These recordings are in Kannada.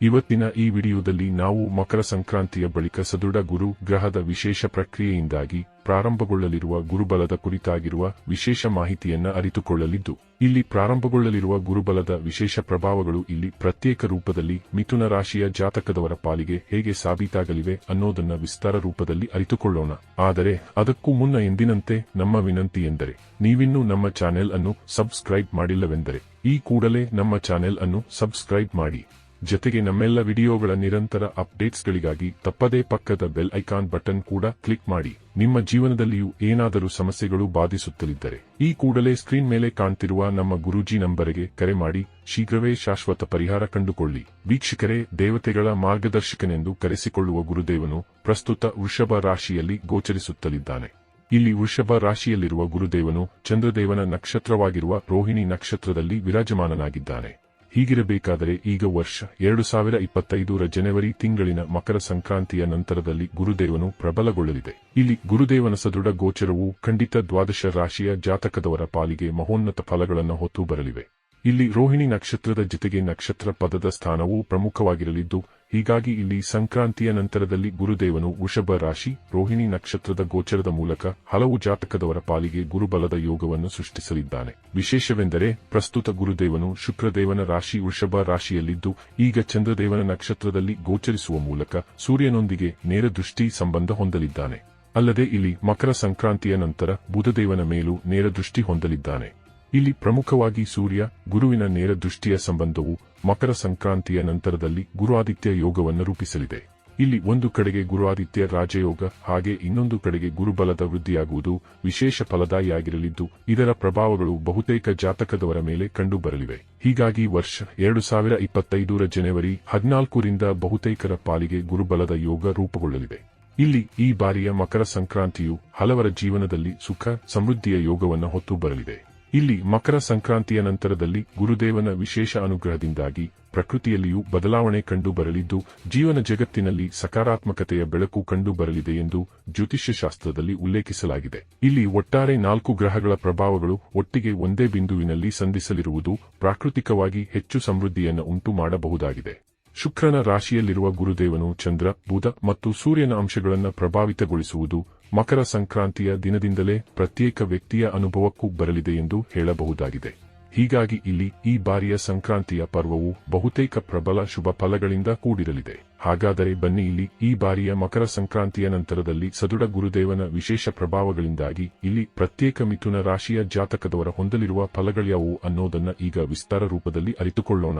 ಇವತ್ತಿನ ಈ ವಿಡಿಯೋದಲ್ಲಿ ನಾವು ಮಕರ ಸಂಕ್ರಾಂತಿಯ ಬಳಿಕ ಸದೃಢ ಗುರು ಗ್ರಹದ ವಿಶೇಷ ಪ್ರಕ್ರಿಯೆಯಿಂದಾಗಿ ಪ್ರಾರಂಭಗೊಳ್ಳಲಿರುವ ಗುರುಬಲದ ಕುರಿತಾಗಿರುವ ವಿಶೇಷ ಮಾಹಿತಿಯನ್ನ ಅರಿತುಕೊಳ್ಳಲಿದ್ದು, ಇಲ್ಲಿ ಪ್ರಾರಂಭಗೊಳ್ಳಲಿರುವ ಗುರುಬಲದ ವಿಶೇಷ ಪ್ರಭಾವಗಳು ಇಲ್ಲಿ ಪ್ರತ್ಯೇಕ ರೂಪದಲ್ಲಿ ಮಿಥುನ ರಾಶಿಯ ಜಾತಕದವರ ಪಾಲಿಗೆ ಹೇಗೆ ಸಾಬೀತಾಗಲಿವೆ ಅನ್ನೋದನ್ನ ವಿಸ್ತಾರ ರೂಪದಲ್ಲಿ ಅರಿತುಕೊಳ್ಳೋಣ. ಆದರೆ ಅದಕ್ಕೂ ಮುನ್ನ ಎಂದಿನಂತೆ ನಮ್ಮ ವಿನಂತಿ ಎಂದರೆ, ನೀವಿನ್ನೂ ನಮ್ಮ ಚಾನೆಲ್ ಅನ್ನು ಸಬ್ಸ್ಕ್ರೈಬ್ ಮಾಡಿಲ್ಲವೆಂದರೆ, ಈ ಕೂಡಲೇ ನಮ್ಮ ಚಾನೆಲ್ ಅನ್ನು ಸಬ್ಸ್ಕ್ರೈಬ್ ಮಾಡಿ. ಜೊತೆಗೆ ನಮ್ಮೆಲ್ಲ ವಿಡಿಯೋಗಳ ನಿರಂತರ ಅಪ್ಡೇಟ್ಸ್ಗಳಿಗಾಗಿ ತಪ್ಪದೇ ಪಕ್ಕದ ಬೆಲ್ ಐಕಾನ್ ಬಟನ್ ಕೂಡ ಕ್ಲಿಕ್ ಮಾಡಿ. ನಿಮ್ಮ ಜೀವನದಲ್ಲಿಯೂ ಏನಾದರೂ ಸಮಸ್ಯೆಗಳು ಬಾಧಿಸುತ್ತಲಿದ್ದರೆ ಈ ಕೂಡಲೇ ಸ್ಕ್ರೀನ್ ಮೇಲೆ ಕಾಣ್ತಿರುವ ನಮ್ಮ ಗುರೂಜಿ ನಂಬರಿಗೆ ಕರೆ ಮಾಡಿ. ಶೀಘ್ರವೇ ಶಾಶ್ವತ ಪರಿಹಾರ ಕಂಡುಕೊಳ್ಳಿ. ವೀಕ್ಷಕರೇ, ದೇವತೆಗಳ ಮಾರ್ಗದರ್ಶಕನೆಂದು ಕರೆಸಿಕೊಳ್ಳುವ ಗುರುದೇವನು ಪ್ರಸ್ತುತ ವೃಷಭ ರಾಶಿಯಲ್ಲಿ ಗೋಚರಿಸುತ್ತಲಿದ್ದಾನೆ. ಇಲ್ಲಿ ವೃಷಭ ರಾಶಿಯಲ್ಲಿರುವ ಗುರುದೇವನು ಚಂದ್ರದೇವನ ನಕ್ಷತ್ರವಾಗಿರುವ ರೋಹಿಣಿ ನಕ್ಷತ್ರದಲ್ಲಿ ವಿರಾಜಮಾನನಾಗಿದ್ದಾನೆ. ಹೀಗಿರಬೇಕಾದರೆ ಈಗ ವರ್ಷ ಎರಡು ಸಾವಿರ ಇಪ್ಪತ್ತೈದರ ಜನವರಿ ತಿಂಗಳಿನ ಮಕರ ಸಂಕ್ರಾಂತಿಯ ನಂತರದಲ್ಲಿ ಗುರುದೇವನು ಪ್ರಬಲಗೊಳ್ಳಲಿದೆ. ಇಲ್ಲಿ ಗುರುದೇವನ ಸದೃಢ ಗೋಚರವು ಖಂಡಿತ ದ್ವಾದಶ ರಾಶಿಯ ಜಾತಕದವರ ಪಾಲಿಗೆ ಮಹೋನ್ನತ ಫಲಗಳನ್ನು ಹೊತ್ತು ಬರಲಿವೆ. ಇಲ್ಲಿ ರೋಹಿಣಿ ನಕ್ಷತ್ರದ ಜೊತೆಗೆ ನಕ್ಷತ್ರ ಪದದ ಸ್ಥಾನವೂ ಪ್ರಮುಖವಾಗಿರಲಿದ್ದು, ಹೀಗಾಗಿ ಇಲ್ಲಿ ಸಂಕ್ರಾಂತಿಯ ನಂತರದಲ್ಲಿ ಗುರುದೇವನು ವೃಷಭ ರಾಶಿ, ರೋಹಿಣಿ ನಕ್ಷತ್ರದ ಗೋಚರದ ಮೂಲಕ ಹಲವು ಜಾತಕದವರ ಪಾಲಿಗೆ ಗುರುಬಲದ ಯೋಗವನ್ನು ಸೃಷ್ಟಿಸಲಿದ್ದಾನೆ. ವಿಶೇಷವೆಂದರೆ, ಪ್ರಸ್ತುತ ಗುರುದೇವನು ಶುಕ್ರದೇವನ ರಾಶಿ ವೃಷಭ ರಾಶಿಯಲ್ಲಿದ್ದು, ಈಗ ಚಂದ್ರದೇವನ ನಕ್ಷತ್ರದಲ್ಲಿ ಗೋಚರಿಸುವ ಮೂಲಕ ಸೂರ್ಯನೊಂದಿಗೆ ನೇರ ದೃಷ್ಟಿ ಸಂಬಂಧ ಹೊಂದಲಿದ್ದಾನೆ. ಅಲ್ಲದೆ ಇಲ್ಲಿ ಮಕರ ಸಂಕ್ರಾಂತಿಯ ನಂತರ ಬುಧದೇವನ ಮೇಲೂ ನೇರ ದೃಷ್ಟಿ ಹೊಂದಲಿದ್ದಾನೆ. ಇಲ್ಲಿ ಪ್ರಮುಖವಾಗಿ ಸೂರ್ಯ, ಗುರುವಿನ ನೇರ ದೃಷ್ಟಿಯ ಸಂಬಂಧವು ಮಕರ ಸಂಕ್ರಾಂತಿಯ ನಂತರದಲ್ಲಿ ಗುರುಆದಿತ್ಯ ಯೋಗವನ್ನು ರೂಪಿಸಲಿದೆ. ಇಲ್ಲಿ ಒಂದು ಕಡೆಗೆ ಗುರುಆದಿತ್ಯ ರಾಜಯೋಗ, ಹಾಗೆ ಇನ್ನೊಂದು ಕಡೆಗೆ ಗುರುಬಲದ ವೃದ್ಧಿಯಾಗುವುದು ವಿಶೇಷ ಫಲದಾಯಿಯಾಗಿರಲಿದ್ದು, ಇದರ ಪ್ರಭಾವಗಳು ಬಹುತೇಕ ಜಾತಕದವರ ಮೇಲೆ ಕಂಡುಬರಲಿವೆ. ಹೀಗಾಗಿ ವರ್ಷ ಎರಡು ಸಾವಿರ ಇಪ್ಪತ್ತೈದರ ಜನವರಿ ಹದಿನಾಲ್ಕರಿಂದ ಬಹುತೇಕರ ಪಾಲಿಗೆ ಗುರುಬಲದ ಯೋಗ ರೂಪುಗೊಳ್ಳಲಿದೆ. ಇಲ್ಲಿ ಈ ಬಾರಿಯ ಮಕರ ಸಂಕ್ರಾಂತಿಯು ಹಲವರ ಜೀವನದಲ್ಲಿ ಸುಖ, ಸಮೃದ್ಧಿಯ ಯೋಗವನ್ನು ಹೊತ್ತು ಬರಲಿದೆ. ಇಲ್ಲಿ ಮಕರ ಸಂಕ್ರಾಂತಿಯ ನಂತರದಲ್ಲಿ ಗುರುದೇವನ ವಿಶೇಷ ಅನುಗ್ರಹದಿಂದಾಗಿ ಪ್ರಕೃತಿಯಲ್ಲಿಯೂ ಬದಲಾವಣೆ ಕಂಡು ಬರಲಿದ್ದು, ಜೀವನ ಜಗತ್ತಿನಲ್ಲಿ ಸಕಾರಾತ್ಮಕತೆಯ ಬೆಳಕು ಕಂಡು ಬರಲಿದೆ ಎಂದು ಜ್ಯೋತಿಷ್ಯ ಶಾಸ್ತ್ರದಲ್ಲಿ ಉಲ್ಲೇಖಿಸಲಾಗಿದೆ. ಇಲ್ಲಿ ಒಟ್ಟಾರೆ ನಾಲ್ಕು ಗ್ರಹಗಳ ಪ್ರಭಾವಗಳು ಒಟ್ಟಿಗೆ ಒಂದೇ ಬಿಂದುವಿನಲ್ಲಿ ಸಂಧಿಸಲಿರುವುದು ಪ್ರಾಕೃತಿಕವಾಗಿ ಹೆಚ್ಚು ಸಮೃದ್ಧಿಯನ್ನು ಉಂಟು ಮಾಡಬಹುದಾಗಿದೆ ಶುಕ್ರನ ರಾಶಿಯಲ್ಲಿರುವ ಗುರುದೇವನು ಚಂದ್ರ, ಬುಧ ಮತ್ತು ಸೂರ್ಯನ ಅಂಶಗಳನ್ನು ಪ್ರಭಾವಿತಗೊಳಿಸುವುದು ಮಕರ ಸಂಕ್ರಾಂತಿಯ ದಿನದಿಂದಲೇ ಪ್ರತ್ಯೇಕ ವ್ಯಕ್ತಿಯ ಅನುಭವಕ್ಕೂ ಬರಲಿದೆ ಎಂದು ಹೇಳಬಹುದಾಗಿದೆ. ಹೀಗಾಗಿ ಇಲ್ಲಿ ಈ ಬಾರಿಯ ಸಂಕ್ರಾಂತಿಯ ಪರ್ವವು ಬಹುತೇಕ ಪ್ರಬಲ ಶುಭ ಫಲಗಳಿಂದ ಕೂಡಿರಲಿದೆ. ಹಾಗಾದರೆ ಬನ್ನಿ ಇಲ್ಲಿ ಈ ಬಾರಿಯ ಮಕರ ಸಂಕ್ರಾಂತಿಯ ನಂತರದಲ್ಲಿ ಸದೃಢ ಗುರುದೇವನ ವಿಶೇಷ ಪ್ರಭಾವಗಳಿಂದಾಗಿ ಇಲ್ಲಿ ಪ್ರತ್ಯೇಕ ಮಿಥುನ ರಾಶಿಯ ಜಾತಕದವರ ಹೊಂದಲಿರುವ ಫಲಗಳ್ಯಾವು ಅನ್ನೋದನ್ನ ಈಗ ವಿಸ್ತಾರ ರೂಪದಲ್ಲಿ ಅರಿತುಕೊಳ್ಳೋಣ.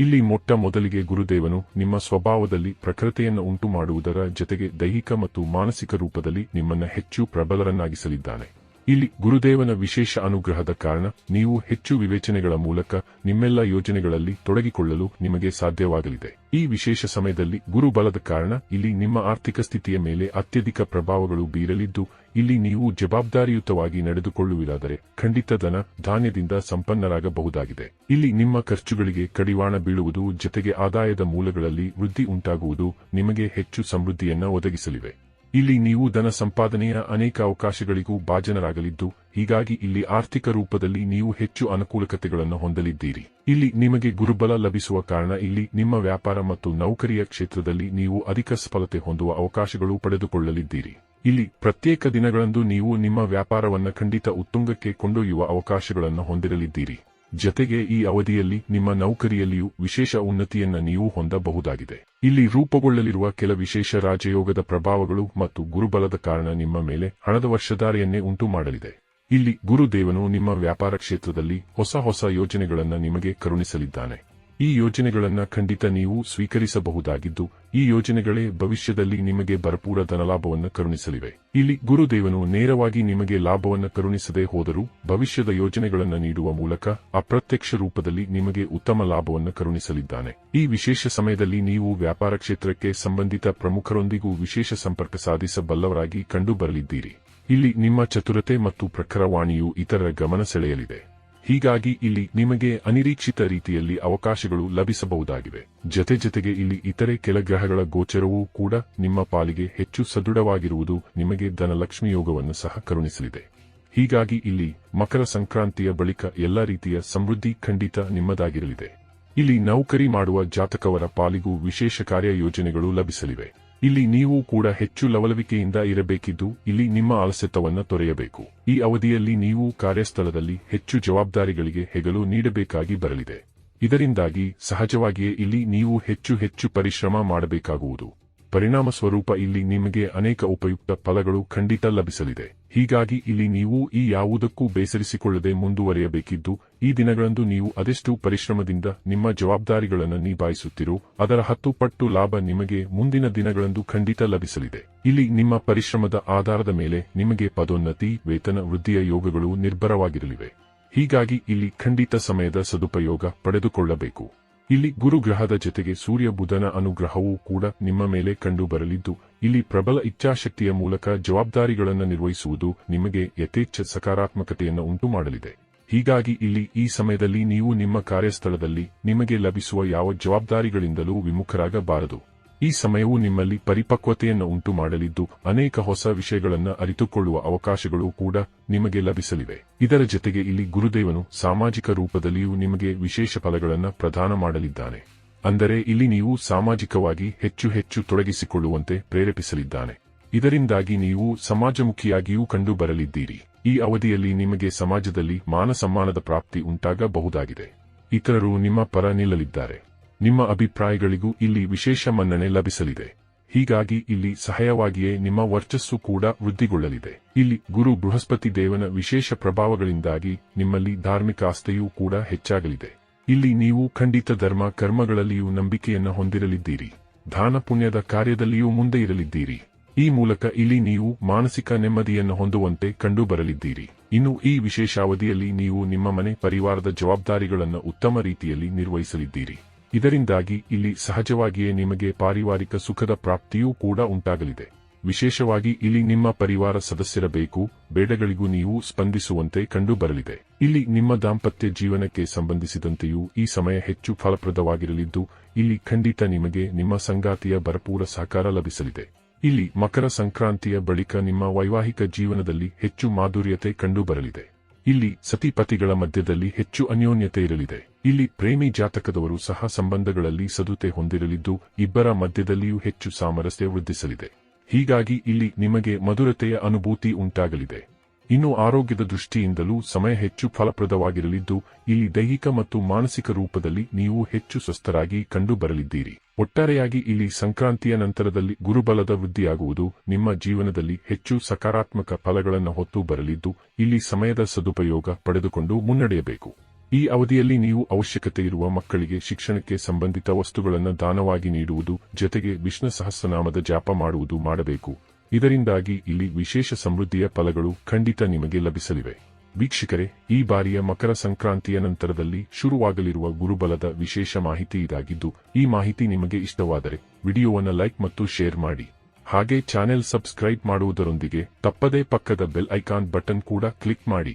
ಇಲ್ಲಿ ಮೊಟ್ಟ ಮೊದಲಿಗೆ ಗುರುದೇವನು ನಿಮ್ಮ ಸ್ವಭಾವದಲ್ಲಿ ಪ್ರಕೃತಿಯನ್ನು ಉಂಟು ಮಾಡುವುದರ ಜೊತೆಗೆ ದೈಹಿಕ ಮತ್ತು ಮಾನಸಿಕ ರೂಪದಲ್ಲಿ ನಿಮ್ಮನ್ನ ಹೆಚ್ಚು ಪ್ರಬಲರನ್ನಾಗಿಸಲಿದ್ದಾನೆ. ಇಲ್ಲಿ ಗುರುದೇವನ ವಿಶೇಷ ಅನುಗ್ರಹದ ಕಾರಣ ನೀವು ಹೆಚ್ಚು ವಿವೇಚನೆಗಳ ಮೂಲಕ ನಿಮ್ಮೆಲ್ಲ ಯೋಜನೆಗಳಲ್ಲಿ ತೊಡಗಿಕೊಳ್ಳಲು ನಿಮಗೆ ಸಾಧ್ಯವಾಗಲಿದೆ. ಈ ವಿಶೇಷ ಸಮಯದಲ್ಲಿ ಗುರುಬಲದ ಕಾರಣ ಇಲ್ಲಿ ನಿಮ್ಮ ಆರ್ಥಿಕ ಸ್ಥಿತಿಯ ಮೇಲೆ ಅತ್ಯಧಿಕ ಪ್ರಭಾವಗಳು ಬೀರಲಿದ್ದು, ಇಲ್ಲಿ ನೀವು ಜವಾಬ್ದಾರಿಯುತವಾಗಿ ನಡೆದುಕೊಳ್ಳುವಿರಾದರೆ ಖಂಡಿತ ಧನ ಧಾನ್ಯದಿಂದ ಸಂಪನ್ನರಾಗಬಹುದಾಗಿದೆ. ಇಲ್ಲಿ ನಿಮ್ಮ ಖರ್ಚುಗಳಿಗೆ ಕಡಿವಾಣ ಬೀಳುವುದು ಜೊತೆಗೆ ಆದಾಯದ ಮೂಲಗಳಲ್ಲಿ ವೃದ್ಧಿ ಉಂಟಾಗುವುದು ನಿಮಗೆ ಹೆಚ್ಚು ಸಮೃದ್ಧಿಯನ್ನ ಒದಗಿಸಲಿವೆ. ಇಲ್ಲಿ ನೀವು ಧನ ಸಂಪಾದನೆಯ ಅನೇಕ ಅವಕಾಶಗಳಿಗೂ ಭಾಜನರಾಗಲಿದ್ದು, ಹೀಗಾಗಿ ಇಲ್ಲಿ ಆರ್ಥಿಕ ರೂಪದಲ್ಲಿ ನೀವು ಹೆಚ್ಚು ಅನುಕೂಲಕತೆಗಳನ್ನು ಹೊಂದಲಿದ್ದೀರಿ. ಇಲ್ಲಿ ನಿಮಗೆ ಗುರುಬಲ ಲಭಿಸುವ ಕಾರಣ ಇಲ್ಲಿ ನಿಮ್ಮ ವ್ಯಾಪಾರ ಮತ್ತು ನೌಕರಿಯ ಕ್ಷೇತ್ರದಲ್ಲಿ ನೀವು ಅಧಿಕ ಸಫಲತೆ ಹೊಂದುವ ಅವಕಾಶಗಳು ಪಡೆದುಕೊಳ್ಳಲಿದ್ದೀರಿ. ಇಲ್ಲಿ ಪ್ರತ್ಯೇಕ ದಿನಗಳಂದು ನೀವು ನಿಮ್ಮ ವ್ಯಾಪಾರವನ್ನು ಖಂಡಿತ ಉತ್ತುಂಗಕ್ಕೆ ಕೊಂಡೊಯ್ಯುವ ಅವಕಾಶಗಳನ್ನು ಹೊಂದಿರಲಿದ್ದೀರಿ. ಜತೆಗೆ ಈ ಅವಧಿಯಲ್ಲಿ ನಿಮ್ಮ ನೌಕರಿಯಲ್ಲಿಯೂ ವಿಶೇಷ ಉನ್ನತಿಯನ್ನ ನೀವು ಹೊಂದಬಹುದಾಗಿದೆ. ಇಲ್ಲಿ ರೂಪುಗೊಳ್ಳಲಿರುವ ಕೆಲ ವಿಶೇಷ ರಾಜಯೋಗದ ಪ್ರಭಾವಗಳು ಮತ್ತು ಗುರುಬಲದ ಕಾರಣ ನಿಮ್ಮ ಮೇಲೆ ಹಣದ ವರ್ಷಧಾರೆಯನ್ನೇ ಉಂಟು ಮಾಡಲಿದೆ ಇಲ್ಲಿ ಗುರುದೇವನು ನಿಮ್ಮ ವ್ಯಾಪಾರ ಕ್ಷೇತ್ರದಲ್ಲಿ ಹೊಸ ಹೊಸ ಯೋಜನೆಗಳನ್ನು ನಿಮಗೆ ಕರುಣಿಸಲಿದ್ದಾನೆ. ಈ ಯೋಜನೆಗಳನ್ನು ಖಂಡಿತ ನೀವು ಸ್ವೀಕರಿಸಬಹುದಾಗಿದ್ದು, ಈ ಯೋಜನೆಗಳೇ ಭವಿಷ್ಯದಲ್ಲಿ ನಿಮಗೆ ಭರಪೂರ ಧನಲಾಭವನ್ನು ಕರುಣಿಸಲಿವೆ. ಇಲ್ಲಿ ಗುರುದೇವನು ನೇರವಾಗಿ ನಿಮಗೆ ಲಾಭವನ್ನು ಕರುಣಿಸದೆ ಹೋದರೂ, ಭವಿಷ್ಯದ ಯೋಜನೆಗಳನ್ನು ನೀಡುವ ಮೂಲಕ ಅಪ್ರತ್ಯಕ್ಷ ರೂಪದಲ್ಲಿ ನಿಮಗೆ ಉತ್ತಮ ಲಾಭವನ್ನು ಕರುಣಿಸಲಿದ್ದಾನೆ. ಈ ವಿಶೇಷ ಸಮಯದಲ್ಲಿ ನೀವು ವ್ಯಾಪಾರ ಕ್ಷೇತ್ರಕ್ಕೆ ಸಂಬಂಧಿತ ಪ್ರಮುಖರೊಂದಿಗೂ ವಿಶೇಷ ಸಂಪರ್ಕ ಸಾಧಿಸಬಲ್ಲವರಾಗಿ ಕಂಡುಬರಲಿದ್ದೀರಿ. ಇಲ್ಲಿ ನಿಮ್ಮ ಚತುರತೆ ಮತ್ತು ಪ್ರಖರವಾಣಿಯು ಇತರರ ಗಮನ ಸೆಳೆಯಲಿದೆ. ಹೀಗಾಗಿ ಇಲ್ಲಿ ನಿಮಗೆ ಅನಿರೀಕ್ಷಿತ ರೀತಿಯಲ್ಲಿ ಅವಕಾಶಗಳು ಲಭಿಸಬಹುದಾಗಿವೆ. ಜತೆ ಜತೆಗೆ ಇಲ್ಲಿ ಇತರೆ ಕೆಲ ಗ್ರಹಗಳ ಗೋಚರವೂ ಕೂಡ ನಿಮ್ಮ ಪಾಲಿಗೆ ಹೆಚ್ಚು ಸದೃಢವಾಗಿರುವುದು ನಿಮಗೆ ಧನಲಕ್ಷ್ಮಿ ಯೋಗವನ್ನು ಸಹ ಕರುಣಿಸಲಿದೆ. ಹೀಗಾಗಿ ಇಲ್ಲಿ ಮಕರ ಸಂಕ್ರಾಂತಿಯ ಬಳಿಕ ಎಲ್ಲ ರೀತಿಯ ಸಮೃದ್ಧಿ ಖಂಡಿತ ನಿಮ್ಮದಾಗಿರಲಿದೆ. ಇಲ್ಲಿ ನೌಕರಿ ಮಾಡುವ ಜಾತಕವರ ಪಾಲಿಗೂ ವಿಶೇಷ ಕಾರ್ಯ ಯೋಜನೆಗಳು ಲಭಿಸಲಿವೆ. ಇಲ್ಲಿ ನೀವು ಕೂಡ ಹೆಚ್ಚು ಲವಲವಿಕೆಯಿಂದ ಇರಬೇಕಿದ್ದು ಇಲ್ಲಿ ನಿಮ್ಮ ಆಲಸ್ಯತವನ್ನ ತೊರೆಯಬೇಕು. ಈ ಅವಧಿಯಲ್ಲಿ ನೀವು ಕಾರ್ಯಸ್ಥಳದಲ್ಲಿ ಹೆಚ್ಚು ಜವಾಬ್ದಾರಿಗಳಿಗೆ ಹೆಗಲು ನೀಡಬೇಕಾಗಿ ಬರಲಿದೆ. ಇದರಿಂದಾಗಿ ಸಹಜವಾಗಿಯೇ ಇಲ್ಲಿ ನೀವು ಹೆಚ್ಚು ಹೆಚ್ಚು ಪರಿಶ್ರಮ ಮಾಡಬೇಕಾಗುವುದು. ಪರಿಣಾಮ ಸ್ವರೂಪ ಇಲ್ಲಿ ನಿಮಗೆ ಅನೇಕ ಉಪಯುಕ್ತ ಫಲಗಳು ಖಂಡಿತ ಲಭಿಸಲಿದೆ. ಹೀಗಾಗಿ ಇಲ್ಲಿ ನೀವು ಈ ಯಾವುದಕ್ಕೂ ಬೇಸರಿಸಿಕೊಳ್ಳದೆ ಮುಂದುವರಿಯಬೇಕಿದ್ದು, ಈ ದಿನಗಳಂದು ನೀವು ಅದೆಷ್ಟು ಪರಿಶ್ರಮದಿಂದ ನಿಮ್ಮ ಜವಾಬ್ದಾರಿಗಳನ್ನು ನಿಭಾಯಿಸುತ್ತಿರೋ, ಅದರ ಹತ್ತು ಪಟ್ಟು ಲಾಭ ನಿಮಗೆ ಮುಂದಿನ ದಿನಗಳಂದು ಖಂಡಿತ ಲಭಿಸಲಿದೆ. ಇಲ್ಲಿ ನಿಮ್ಮ ಪರಿಶ್ರಮದ ಆಧಾರದ ಮೇಲೆ ನಿಮಗೆ ಪದೋನ್ನತಿ, ವೇತನ, ವೃದ್ಧಿಯ ಯೋಗಗಳು ನಿರ್ಭರವಾಗಿರಲಿವೆ. ಹೀಗಾಗಿ ಇಲ್ಲಿ ಖಂಡಿತ ಸಮಯದ ಸದುಪಯೋಗ ಪಡೆದುಕೊಳ್ಳಬೇಕು. ಇಲ್ಲಿ ಗುರುಗ್ರಹದ ಜೊತೆಗೆ ಸೂರ್ಯ ಬುಧನ ಅನುಗ್ರಹವೂ ಕೂಡ ನಿಮ್ಮ ಮೇಲೆ ಕಂಡುಬರಲಿದ್ದು, ಇಲ್ಲಿ ಪ್ರಬಲ ಇಚ್ಛಾಶಕ್ತಿಯ ಮೂಲಕ ಜವಾಬ್ದಾರಿಗಳನ್ನು ನಿರ್ವಹಿಸುವುದು ನಿಮಗೆ ಯಥೇಚ್ಛ ಸಕಾರಾತ್ಮಕತೆಯನ್ನು ಉಂಟು ಮಾಡಲಿದೆ ಹೀಗಾಗಿ ಇಲ್ಲಿ ಈ ಸಮಯದಲ್ಲಿ ನೀವು ನಿಮ್ಮ ಕಾರ್ಯಸ್ಥಳದಲ್ಲಿ ನಿಮಗೆ ಲಭಿಸುವ ಯಾವ ಜವಾಬ್ದಾರಿಗಳಿಂದಲೂ ವಿಮುಖರಾಗಬಾರದು. ಈ ಸಮಯವು ನಿಮ್ಮಲ್ಲಿ ಪರಿಪಕ್ವತೆಯನ್ನು ಉಂಟು ಮಾಡಲಿದ್ದು ಅನೇಕ ಹೊಸ ವಿಷಯಗಳನ್ನು ಅರಿತುಕೊಳ್ಳುವ ಅವಕಾಶಗಳು ಕೂಡ ನಿಮಗೆ ಲಭಿಸಲಿವೆ. ಇದರ ಜೊತೆಗೆ ಇಲ್ಲಿ ಗುರುದೇವನು ಸಾಮಾಜಿಕ ರೂಪದಲ್ಲಿಯೂ ನಿಮಗೆ ವಿಶೇಷ ಫಲಗಳನ್ನು ಪ್ರದಾನ ಮಾಡಲಿದ್ದಾನೆ. ಅಂದರೆ ಇಲ್ಲಿ ನೀವು ಸಾಮಾಜಿಕವಾಗಿ ಹೆಚ್ಚು ಹೆಚ್ಚು ತೊಡಗಿಸಿಕೊಳ್ಳುವಂತೆ ಪ್ರೇರೇಪಿಸಲಿದ್ದಾನೆ. ಇದರಿಂದಾಗಿ ನೀವು ಸಮಾಜಮುಖಿಯಾಗಿಯೂ ಕಂಡು ಬರಲಿದ್ದೀರಿ ಈ ಅವಧಿಯಲ್ಲಿ ನಿಮಗೆ ಸಮಾಜದಲ್ಲಿ ಮಾನಸಮ್ಮಾನದ ಪ್ರಾಪ್ತಿ ಉಂಟಾಗಬಹುದಾಗಿದೆ. ಇತರರು ನಿಮ್ಮ ಪರ ನಿಲ್ಲಲಿದ್ದಾರೆ. ನಿಮ್ಮ ಅಭಿಪ್ರಾಯಗಳಿಗೂ ಇಲ್ಲಿ ವಿಶೇಷ ಮನ್ನಣೆ ಲಭಿಸಲಿದೆ. ಹೀಗಾಗಿ ಇಲ್ಲಿ ಸಹಾಯವಾಗಿಯೇ ನಿಮ್ಮ ವರ್ಚಸ್ಸು ಕೂಡ ವೃದ್ಧಿಗೊಳ್ಳಲಿದೆ. ಇಲ್ಲಿ ಗುರು ಬೃಹಸ್ಪತಿ ದೇವನ ವಿಶೇಷ ಪ್ರಭಾವಗಳಿಂದಾಗಿ ನಿಮ್ಮಲ್ಲಿ ಧಾರ್ಮಿಕ ಆಸ್ಥೆಯೂ ಕೂಡ ಹೆಚ್ಚಾಗಲಿದೆ. ಇಲ್ಲಿ ನೀವು ಖಂಡಿತ ಧರ್ಮ ಕರ್ಮಗಳಲ್ಲಿಯೂ ನಂಬಿಕೆಯನ್ನು ಹೊಂದಿರಲಿದ್ದೀರಿ. ದಾನ ಪುಣ್ಯದ ಕಾರ್ಯದಲ್ಲಿಯೂ ಮುಂದೆ ಇರಲಿದ್ದೀರಿ. ಈ ಮೂಲಕ ಇಲ್ಲಿ ನೀವು ಮಾನಸಿಕ ನೆಮ್ಮದಿಯನ್ನು ಹೊಂದುವಂತೆ ಕಂಡುಬರಲಿದ್ದೀರಿ. ಇನ್ನು ಈ ವಿಶೇಷ ಅವಧಿಯಲ್ಲಿ ನೀವು ನಿಮ್ಮ ಮನೆ ಪರಿವಾರದ ಜವಾಬ್ದಾರಿಗಳನ್ನು ಉತ್ತಮ ರೀತಿಯಲ್ಲಿ ನಿರ್ವಹಿಸಲಿದ್ದೀರಿ. ಇದರಿಂದಾಗಿ ಇಲ್ಲಿ ಸಹಜವಾಗಿಯೇ ನಿಮಗೆ ಪಾರಿವಾರಿಕ ಸುಖದ ಪ್ರಾಪ್ತಿಯೂ ಕೂಡ ಉಂಟಾಗಲಿದೆ. ವಿಶೇಷವಾಗಿ ಇಲ್ಲಿ ನಿಮ್ಮ ಪರಿವಾರ ಸದಸ್ಯರ ಬೇಕು ಬೇಡಗಳಿಗೂ ನೀವು ಸ್ಪಂದಿಸುವಂತೆ ಕಂಡುಬರಲಿದೆ. ಇಲ್ಲಿ ನಿಮ್ಮ ದಾಂಪತ್ಯ ಜೀವನಕ್ಕೆ ಸಂಬಂಧಿಸಿದಂತೆಯೂ ಈ ಸಮಯ ಹೆಚ್ಚು ಫಲಪ್ರದವಾಗಿರಲಿದ್ದು, ಇಲ್ಲಿ ಖಂಡಿತ ನಿಮಗೆ ನಿಮ್ಮ ಸಂಗಾತಿಯ ಭರಪೂರ ಸಹಕಾರ ಲಭಿಸಲಿದೆ. ಇಲ್ಲಿ ಮಕರ ಸಂಕ್ರಾಂತಿಯ ಬಳಿಕ ನಿಮ್ಮ ವೈವಾಹಿಕ ಜೀವನದಲ್ಲಿ ಹೆಚ್ಚು ಮಾಧುರ್ಯತೆ ಕಂಡುಬರಲಿದೆ. ಇಲ್ಲಿ ಸತಿಪತಿಗಳ ಮಧ್ಯದಲ್ಲಿ ಹೆಚ್ಚು ಅನ್ಯೋನ್ಯತೆ ಇರಲಿದೆ. ಇಲ್ಲಿ ಪ್ರೇಮಿ ಜಾತಕದವರು ಸಹ ಸಂಬಂಧಗಳಲ್ಲಿ ಸದುತೆ ಹೊಂದಿರಲಿದ್ದು, ಇಬ್ಬರ ಮಧ್ಯದಲ್ಲಿಯೂ ಹೆಚ್ಚು ಸಾಮರಸ್ಯ ವೃದ್ಧಿಸಲಿದೆ. ಹೀಗಾಗಿ ಇಲ್ಲಿ ನಿಮಗೆ ಮಧುರತೆಯ ಅನುಭೂತಿ ಉಂಟಾಗಲಿದೆ. ಇನ್ನು ಆರೋಗ್ಯದ ದೃಷ್ಟಿಯಿಂದಲೂ ಸಮಯ ಹೆಚ್ಚು ಫಲಪ್ರದವಾಗಿರಲಿದ್ದು ಇಲ್ಲಿ ದೈಹಿಕ ಮತ್ತು ಮಾನಸಿಕ ರೂಪದಲ್ಲಿ ನೀವು ಹೆಚ್ಚು ಸ್ವಸ್ಥರಾಗಿ ಕಂಡುಬರಲಿದ್ದೀರಿ. ಒಟ್ಟಾರೆಯಾಗಿ ಇಲ್ಲಿ ಸಂಕ್ರಾಂತಿಯ ನಂತರದಲ್ಲಿ ಗುರುಬಲದ ವೃದ್ಧಿಯಾಗುವುದು ನಿಮ್ಮ ಜೀವನದಲ್ಲಿ ಹೆಚ್ಚು ಸಕಾರಾತ್ಮಕ ಫಲಗಳನ್ನು ಹೊತ್ತು ಬರಲಿದ್ದು, ಇಲ್ಲಿ ಸಮಯದ ಸದುಪಯೋಗ ಪಡೆದುಕೊಂಡು ಮುನ್ನಡೆಯಬೇಕು. ಈ ಅವಧಿಯಲ್ಲಿ ನೀವು ಅವಶ್ಯಕತೆ ಇರುವ ಮಕ್ಕಳಿಗೆ ಶಿಕ್ಷಣಕ್ಕೆ ಸಂಬಂಧಿತ ವಸ್ತುಗಳನ್ನು ದಾನವಾಗಿ ನೀಡುವುದು, ಜೊತೆಗೆ ವಿಷ್ಣು ಸಹಸ್ರನಾಮದ ಜಾಪ ಮಾಡುವುದು ಮಾಡಬೇಕು. ಇದರಿಂದಾಗಿ ಇಲ್ಲಿ ವಿಶೇಷ ಸಮೃದ್ಧಿಯ ಫಲಗಳು ಖಂಡಿತ ನಿಮಗೆ ಲಭಿಸಲಿವೆ. ವೀಕ್ಷಕರೇ, ಈ ಬಾರಿಯ ಮಕರ ಸಂಕ್ರಾಂತಿಯ ನಂತರದಲ್ಲಿ ಶುರುವಾಗಲಿರುವ ಗುರುಬಲದ ವಿಶೇಷ ಮಾಹಿತಿ ಇದಾಗಿದ್ದು, ಈ ಮಾಹಿತಿ ನಿಮಗೆ ಇಷ್ಟವಾದರೆ ವಿಡಿಯೋವನ್ನು ಲೈಕ್ ಮತ್ತು ಶೇರ್ ಮಾಡಿ. ಹಾಗೆ ಚಾನೆಲ್ ಸಬ್ಸ್ಕ್ರೈಬ್ ಮಾಡುವುದರೊಂದಿಗೆ ತಪ್ಪದೇ ಪಕ್ಕದ ಬೆಲ್ ಐಕಾನ್ ಬಟನ್ ಕೂಡ ಕ್ಲಿಕ್ ಮಾಡಿ.